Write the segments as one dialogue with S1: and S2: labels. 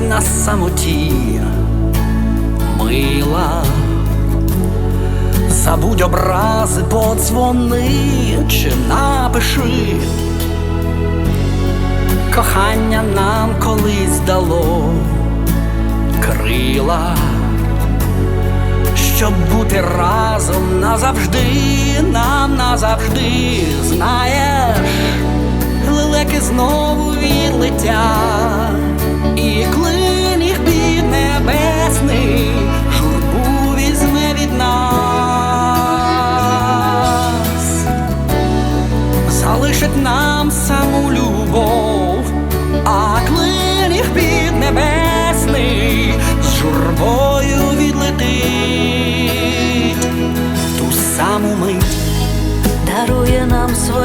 S1: на самоті, мила. Забудь образи, подзвони чи напиши. Кохання нам колись дало крила, щоб бути разом назавжди, нам назавжди, знаєш, лелеки знову відлетять,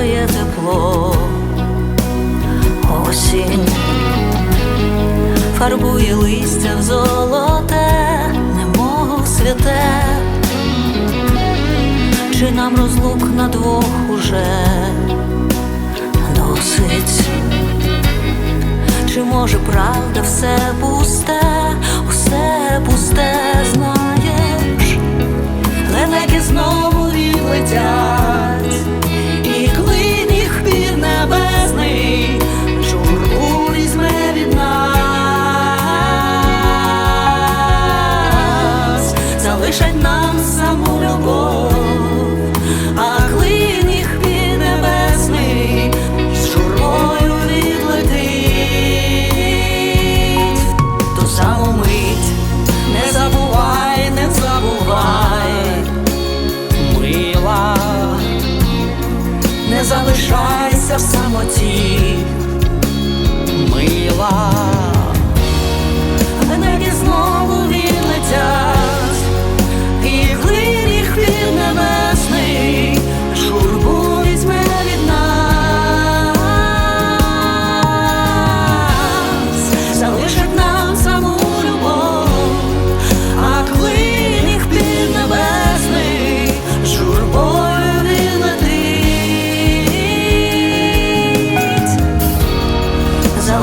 S2: своє тепло, осінь фарбує листя в золоте, немов святе, чи нам розлук на двох уже досить, чи може правда все пусте.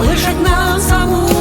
S2: лишать нас саму.